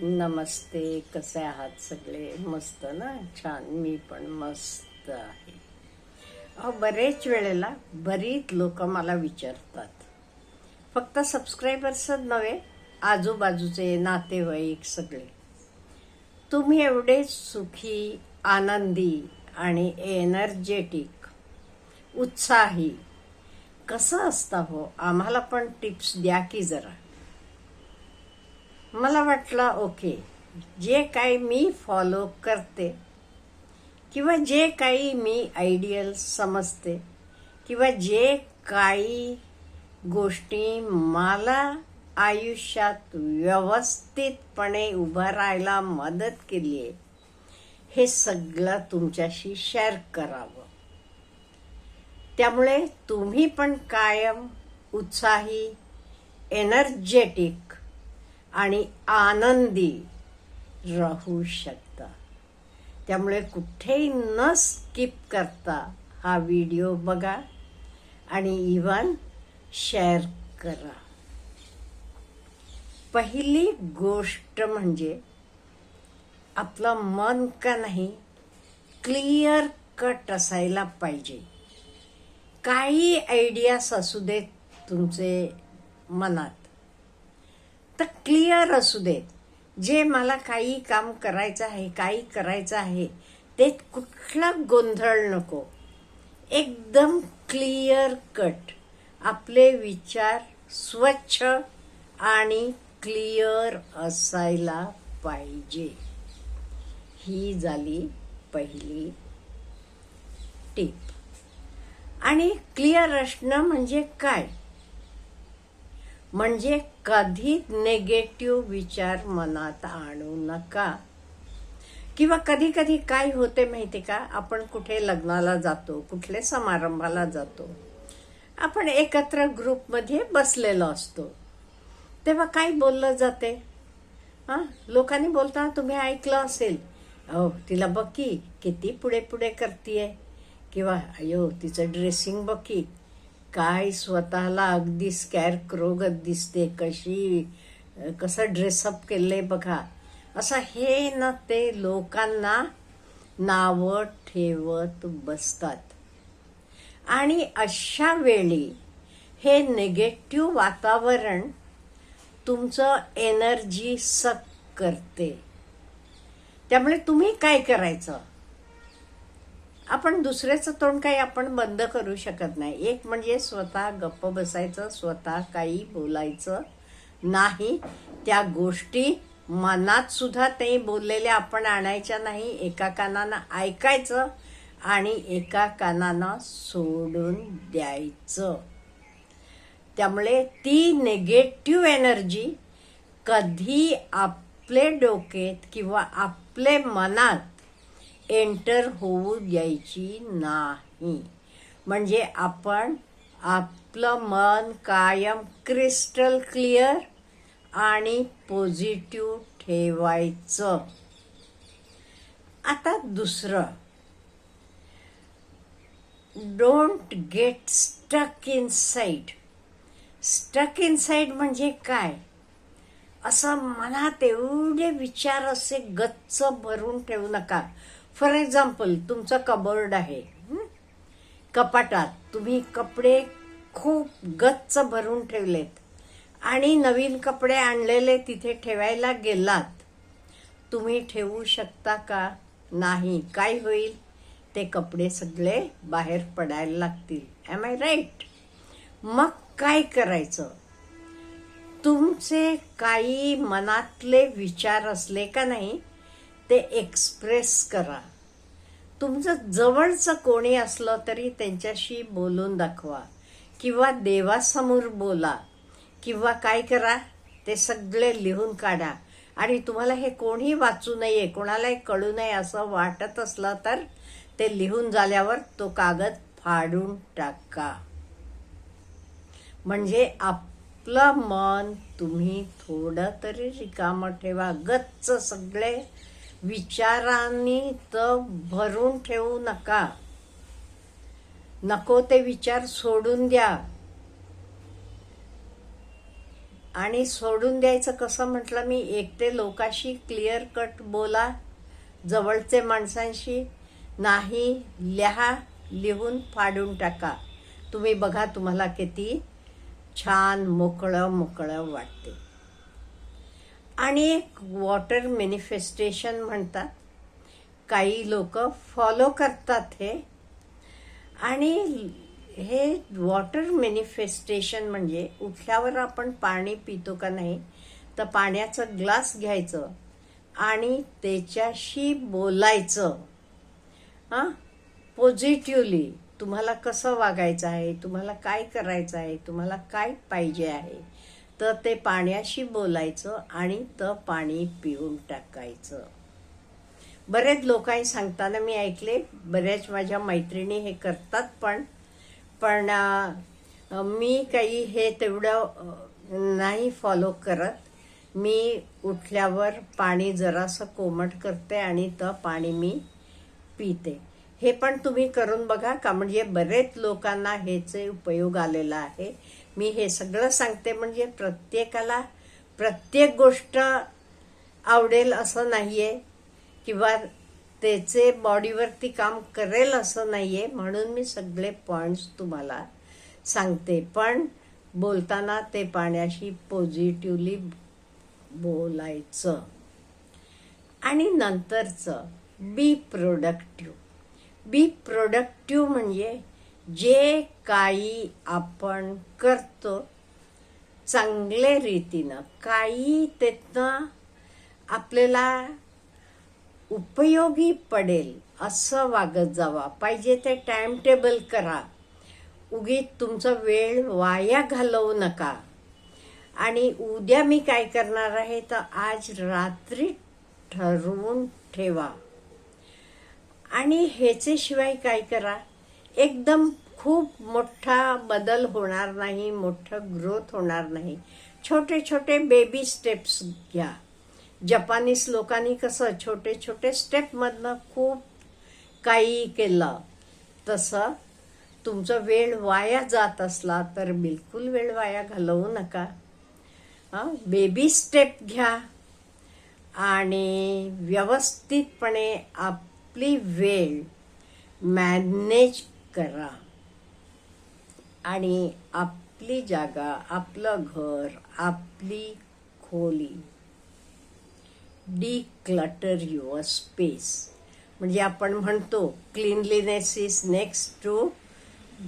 नमस्ते कसे आहात सगळे? मस्त ना? छान. मी पण मस्त आहे. अहो बरेच वेळेला बरीच लोक मला विचारतात. फक्त सबस्क्रायबर्सच नव्हे आजूबाजूचे नातेवाईक सगळे. तुम्ही एवढे सुखी आनंदी आणि एनर्जेटिक उत्साही कसं असता हो? आम्हाला पण टिप्स द्या की जरा. मला वाटलं ओके जे काही मी फॉलो करते किंवा जे काही मी आयडियल समजते किंवा जे काही गोष्टी मला आयुष्यात व्यवस्थितपणे उभं राहायला मदत केली आहे हे सगळं तुमच्याशी शेअर करावं. त्यामुळे तुम्ही पण कायम उत्साही एनर्जेटिक आणि आनंदी राहू शकता. त्यामुळे कुठेही न स्किप करता हा व्हिडिओ बघा आणि इवन शेअर करा. पहिली गोष्ट म्हणजे आपलं मन का नाही क्लिअर कट असायला पाहिजे. काही आयडियाज असू देत तुमचे मनात. तर क्लिअर असू देत जे मला काही काम करायचं आहे काही करायचं आहे ते कुठला गोंधळ नको. एकदम क्लिअर कट. आपले विचार स्वच्छ आणि क्लिअर असायला पाहिजे. ही झाली पहिली टीप. आणि क्लिअर असणं म्हणजे काय? म्हणजे कधी नेगेटिव्ह विचार मनात आणू नका. किंवा कधी कधी काय होते माहिती का? आपण कुठे लग्नाला जातो कुठल्या समारंभाला जातो. आपण एकत्र ग्रुपमध्ये बसलेलो असतो. तेव्हा काय बोललं जाते? हां? लोकांनी बोलताना तुम्ही ऐकलं असेल. अहो तिला बघ की किती पुढे पुढे करतीये. किंवा अयो तिचं ड्रेसिंग बघ की काय स्वतःला अगदी स्कॅर क्रोगत दिसते कशी कसं ड्रेसअप केलंय बघा. असं हे ना ते लोकांना नावं ठेवत बसतात. आणि अशा वेळी हे निगेटिव्ह वातावरण तुमचं एनर्जी सक करते. त्यामुळे तुम्ही काय करायचं? आपण दुसऱ्याचं तोंड काही आपण बंद करू शकत नाही. एक म्हणजे स्वतः गप्प बसायचं स्वतः काही बोलायचं नाही. त्या गोष्टी मनात सुद्धा ते बोललेल्या आपण आणायच्या नाही. एका कानानं ऐकायचं आणि एका कानानं सोडून द्यायचं. त्यामुळे ती नेगेटिव्ह एनर्जी कधी आपले डोकेत किंवा आपले मनात एंटर होऊ द्यायची नाही. म्हणजे आपण आपलं मन कायम क्रिस्टल क्लिअर आणि पॉझिटिव्ह ठेवायचं. आता दुसरं. Don't get stuck in side stuck in side म्हणजे काय? असं मनात एवढे विचार असे गच्च भरून ठेवू नका. फॉर एक्झाम्पल तुमचं कबर्ड आहे कपाटात. तुम्ही कपडे खूप गच्च भरून ठेवलेत. आणि नवीन कपडे आणलेले तिथे ठेवायला गेलात. तुम्ही ठेवू शकता का? नाही. काय होईल? ते कपडे सगळे बाहेर पडायला लागतील. एम आय राईट मग काय करायचं? तुमचे काही मनातले विचार असले का नाही ते एक्सप्रेस करा. तुमचं जवळचं कोणी असलं तरी त्यांच्याशी बोलून दाखवा. किंवा देवासमोर बोला. किंवा काय करा ते सगळे लिहून काढा. आणि तुम्हाला हे कोणी वाचू नये कोणालाही कळू नये असं वाटत असलं तर ते लिहून झाल्यावर तो कागद फाडून टाका. म्हणजे आपलं मन तुम्ही थोडं तरी रिकामं ठेवा. गच्च सगळे विचारांनी तर भरून ठेवू नका. नको ते विचार सोडून द्या. आणि सोडून द्यायचं कसं म्हटलं मी? एकटे लोकाशी क्लिअर कट बोला. जवळचे माणसांशी नाही लिहा लिहून फाडून टाका. तुम्ही बघा तुम्हाला किती छान मोकळं मोकळं वाटते. आणि एक वॉटर मॅनिफेस्टेशन म्हणतात. काही लोक फॉलो करतात हे. आणि हे वॉटर मॅनिफेस्टेशन म्हणजे उठल्यावर आपण पाणी पितो का नाही तर पाण्याचं ग्लास घ्यायचं आणि त्याच्याशी बोलायचं. हां? पॉझिटिव्हली तुम्हाला कसं वागायचं आहे? तुम्हाला काय करायचं आहे? तुम्हाला काय पाहिजे आहे? तर ते पाण्याशी बोलायचं आणि तर पाणी पिऊन टाकायचं. बरेच लोकांनी सांगताना मी ऐकले बऱ्याच माझ्या मैत्रिणी हे करतात पण पण मी काही हे तेवढं नाही फॉलो करत. मी उठल्यावर पाणी जरासं कोमट करते आणि तर पाणी मी पिते. हे पण तुम्ही करून बघा का म्हणजे बरेच लोकांना ह्याचे उपयोग आलेला आहे. मी हे सगळं सांगते म्हणजे प्रत्येकाला प्रत्येक गोष्ट आवडेल असं नाही आहे किंवा त्याचे बॉडीवरती काम करेल असं नाही आहे म्हणून मी सगळे पॉईंट्स तुम्हाला सांगते. पण बोलताना ते पाण्याशी पॉझिटिव्हली बोलायचं. आणि नंतरचं बी प्रोडक्टिव्ह बी प्रोडक्टिव्ह म्हणजे जे काही आपण करतो चांगल्या रीतीनं काही त्यातनं आपल्याला उपयोगी पडेल असं वागत जावा. पाहिजे ते टाइम टेबल करा. उगीत तुमचा वेळ वाया घालवू नका. आणि उद्या मी काय करणार आहे? तर आज रात्री ठरवून ठेवा. आणि ह्याच्याशिवाय काय करा? एकदम खूप मोठा बदल होणार नाही मोठं ग्रोथ होणार नाही. छोटे छोटे बेबी स्टेप्स घ्या. जपानीस लोकांनी कसं छोटे छोटे स्टेपमधनं खूप काही केलं. तसं तुमचा वेळ वाया जात असला तर बिलकुल वेळ वाया घालवू नका. हां बेबी स्टेप घ्या. आणि व्यवस्थितपणे आप आपली वेळ मॅनेज करा. आणि आपली जागा आपलं घर आपली खोली डिक्लटर युअर स्पेस म्हणजे आपण म्हणतो cleanliness is next to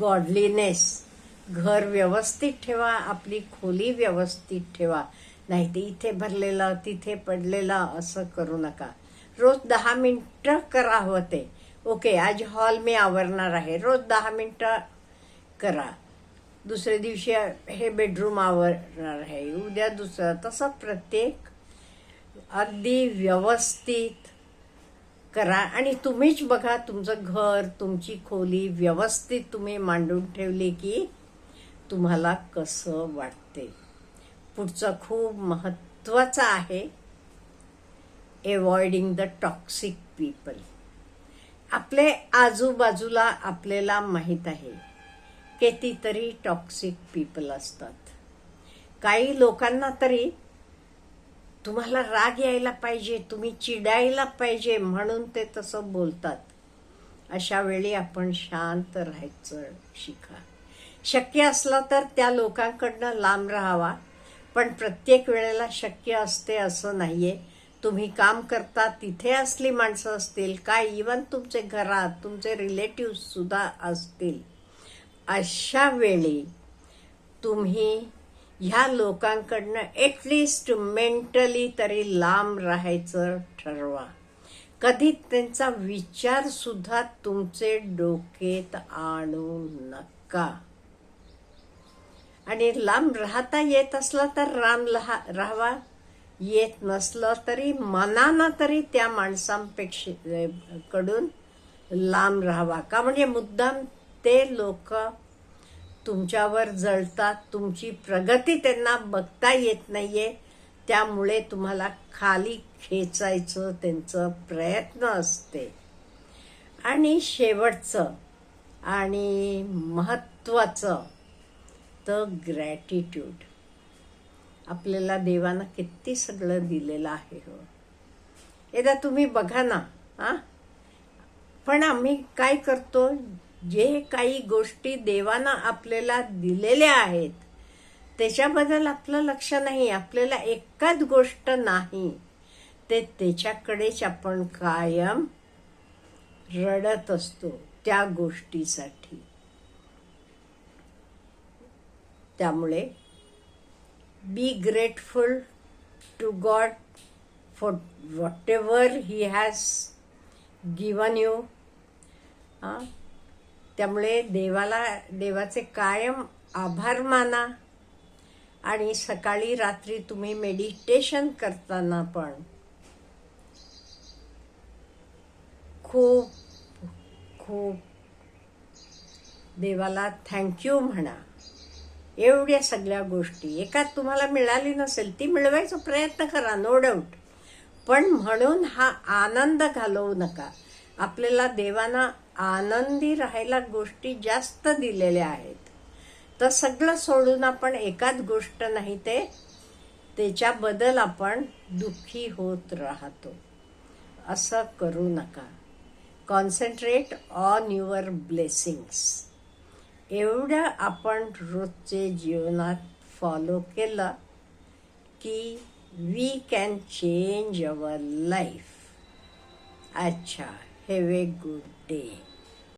godliness घर व्यवस्थित ठेवा आपली खोली व्यवस्थित ठेवा. नाही ते इथे भरलेलं तिथे पडलेलं असं करू नका. रोज दहा मिनटं करा हवं ते ओके आज हॉल मी आवरणार आहे. रोज दहा मिनटं करा. दुसऱ्या दिवशी हे बेडरूम आवरणार आहे. उद्या दुसरं तसं प्रत्येक अगदी व्यवस्थित करा. आणि तुम्हीच बघा तुमचं घर तुमची खोली व्यवस्थित तुम्ही मांडून ठेवली की तुम्हाला कसं वाटते. पुढचं खूप महत्त्वाचं आहे. एवॉइडिंग द टॉक्सिक पीपल आपले आजूबाजूला आपल्याला माहीत आहे कितीतरी टॉक्सिक पीपल असतात. काही लोकांना तरी तुम्हाला राग यायला पाहिजे तुम्ही चिडायला पाहिजे म्हणून ते तसं बोलतात. अशा वेळी आपण शांत राहायचं शिका. शक्य असलं तर त्या लोकांकडनं लांब राहावा पण प्रत्येक वेळेला शक्य असते असं नाही आहे तुम्ही काम करता तिथे असली माणसं असतील काय इवन तुमचे घरात तुमचे रिलेटिव्हसुद्धा असतील. अशा वेळी तुम्ही ह्या लोकांकडनं ॲटलिस्ट मेंटली तरी लांब राहायचं ठरवा. कधी त्यांचा विचारसुद्धा तुमचे डोकेत आणू नका. आणि लांब राहता येत असला तर राम लहा राहावा. येत नसलं तरी मनानं तरी त्या माणसांपेक्षा कडून लांब राहावा. का म्हणजे मुद्दाम ते लोक तुमच्यावर जळतात तुमची प्रगती त्यांना बघता येत नाही आहे त्यामुळे तुम्हाला खाली खेचायचं त्यांचं प्रयत्न असते. आणि शेवटचं आणि महत्त्वाचं तर ग्रॅटिट्यूड आपल्याला देवानं किती सगळं दिलेलं आहे हो. एकदा तुम्ही बघा ना हा? पण आम्ही काय करतो जे काही गोष्टी देवानं आपल्याला दिलेल्या आहेत त्याच्याबद्दल आपलं लक्ष नाही आपल्याला एकाच गोष्ट नाही ते त्याच्याकडेच आपण कायम रडत असतो त्या गोष्टीसाठी. त्यामुळे be grateful to God for whatever he has given you हां त्यामुळे देवाला देवाचे कायम आभार माना. आणि सकाळी रात्री तुम्ही मेडिटेशन करताना पण खूप खूप देवाला थँक्यू म्हणा. एवढ्या सगळ्या गोष्टी. एकात तुम्हाला मिळाली नसेल ती मिळवायचा प्रयत्न करा नो डाऊट पण म्हणून हा आनंद घालवू नका. आपल्याला देवाना आनंदी राहायला गोष्टी जास्त दिलेल्या आहेत. तर सगळं सोडून आपण एकाच गोष्ट नाही ते त्याच्याबद्दल आपण दुःखी होत राहतो. असं करू नका. कॉन्सन्ट्रेट ऑन युअर ब्लेसिंग्स एवढं आपण रोजचे जीवनात फॉलो केलं की we can change our life अच्छा हॅव ए गुड डे